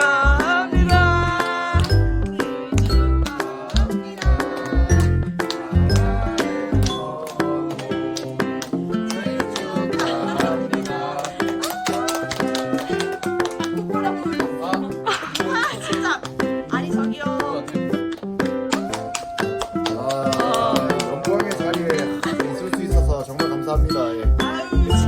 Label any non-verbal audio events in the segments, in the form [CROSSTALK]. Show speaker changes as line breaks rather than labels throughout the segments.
아 연봉의 자리에 있을 수 있어서 정말 감사합니다. 예. 아유 진짜.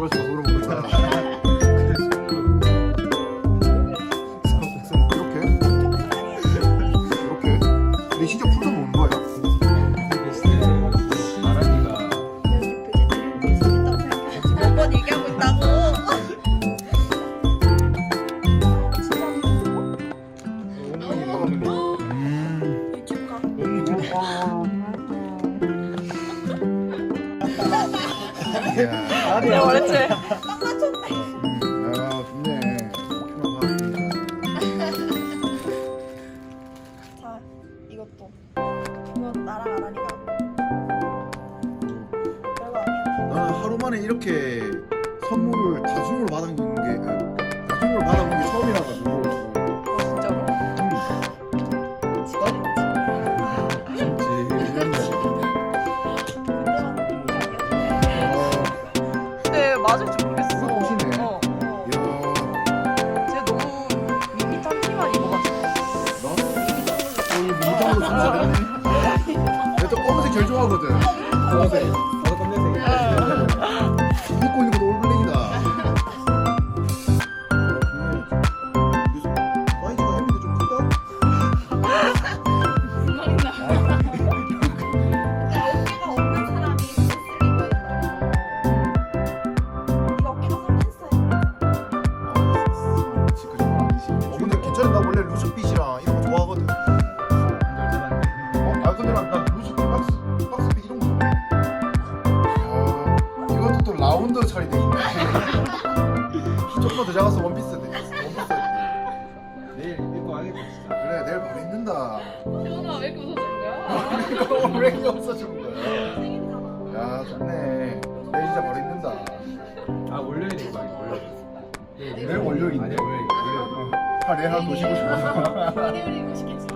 떨어지고 소름 돋는
내가 말했지.
야, 좋네.
자, 이것도. 이건 나랑 아란이가. 별거 아니야.
나는 하루 만에 이렇게 선물을 다중으로 받은 게 다중으로 받아본 게 처음이라가 내가 또 검은색 제일 좋아하거든. 검은색. 입고 있는 것도 올블 또 라운드 처리돼 있네. [LAUGHS] 조금만 더 작아서 원피스 돼. 원피스
내일 입고 하겠다 진짜.
그래 내일 바로 입는다.
태원아 왜 이렇게 웃어주는 거야?
오늘 왜 이렇게 없어지는 거야? 야 좋네. 내일 진짜 바로 입는다.
아 월요일에 입고 월요일.
내일 월요일인데?
아니 월요일 월요일.
아 내일 하루 더 쉬고 싶어.
어디 그리고 싶겠지?